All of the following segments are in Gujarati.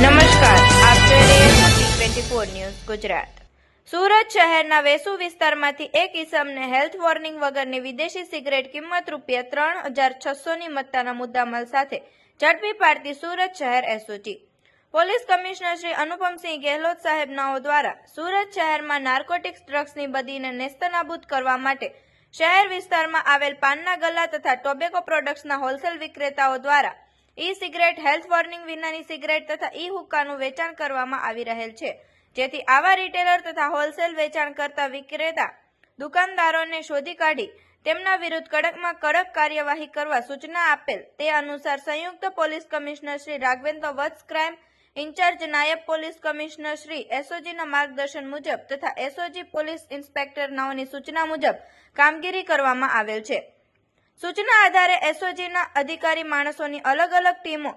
નમસ્કાર આપ જોઈ રહ્યા છો twenty four news Gujarat. Surat શહેરના વેસુ વિસ્તારમાંથી એક ઇસમને હેલ્થ વોર્નિંગ વગરની વિદેશી સિગરેટ કિંમત રૂપિયા ત્રણ હજાર છસોની મત્તાના મુદ્દામાલ સાથે ઝડપી પાડતી સુરત શહેર SOG police commissioner Shri Anupamsinh Gehlot સાહેબનાઓ દ્વારા સુરત શહેરમાં નાર્કોટિક્સ ડ્રગ્સની બદીને નેસ્તનાબૂદ કરવા માટે શહેર વિસ્તારમાં આવેલ પાનના ગલ્લા તથા ટોબેકો પ્રોડક્ટ્સના હોલસેલ વિક્રેતાઓ દ્વારા ઈ સિગરેટ હેલ્થ વોર્નિંગ વિનાની સિગરેટ તથા ઈ હુક્કાનું વેચાણ કરવામાં આવી રહેલ છે. જેથી આવા રિટેલર તથા હોલસેલ વેચાણ કરતા વિક્રેતા, દુકાનદારોને શોધી કાઢી તેમના વિરુદ્ધ કડકમાં કડક કાર્યવાહી કરવા સૂચના આપેલ તે અનુસાર સંયુક્ત police commissioner Shri Raghavendra Vats crime incharge નાયબ પોલીસ કમિશનર શ્રી એસઓજીના માર્ગદર્શન મુજબ તથા એસઓજી પોલીસ ઇન્સ્પેક્ટર નાઓની સૂચના મુજબ કામગીરી કરવામાં આવેલ છે. સૂચના આધારે એસઓજીના અધિકારી માણસોની અલગ અલગ ટીમો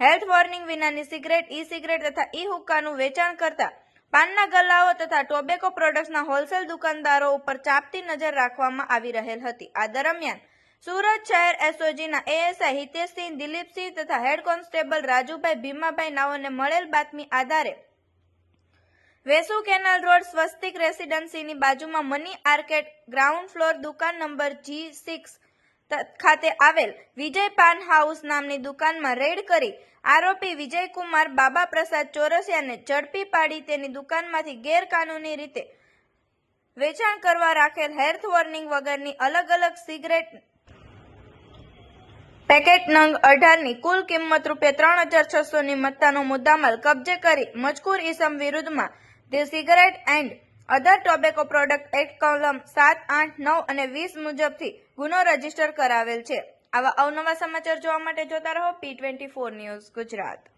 હેલ્થ વોર્નિંગ વિનાની સિગરેટ ઈ સિગરેટ તથા ઈ હુક્કાનું વેચાણ કરતા પાનના ગલ્લાઓ તથા ટોબેકો પ્રોડક્ટ્સના હોલસેલ દુકાનદારો ઉપર ચાપતી નજર રાખવામાં આવી રહેલ હતી. આ દરમિયાન સુરત શહેર એસઓજીના એએસઆઈ હિતેશસિંહ, દિલીપસિંહ તથા હેડ કોન્સ્ટેબલ રાજુભાઈ ભીમાભાઈ નાઓને મળેલ બાતમી આધારે વેસુ કેનાલ રોડ સ્વસ્તિક રેસિડેન્સીની બાજુમાં મની આર્કેટ ગ્રાઉન્ડ ફ્લોર દુકાન નંબર જી સિક્સ ખાતે આવેલ વિજય પાન હાઉસ નામની દુકાનમાં રેડ કરી આરોપી વિજયકુમાર બાબા પ્રસાદ ચોરસિયાને ઝડપી પાડી તેની દુકાનમાંથી ગેરકાનૂની રીતે વેચાણ કરવા રાખેલ હેલ્થ વોર્નિંગ વગરની અલગ અલગ સિગરેટ પેકેટ નંગ અઢારની કુલ કિંમત રૂપિયા ત્રણ હજાર છસોની મત્તાનો મુદ્દામાલ કબજે કરી મજકૂર ઇસમ વિરુદ્ધમાં the cigarette and other tobacco product act કલમ સાત, આઠ, નવ અને વીસ મુજબથી ગુનો રજિસ્ટર કરાવેલ છે. આવા અવનવા સમાચાર જોવા માટે જોતા રહો P twenty four news Gujarat.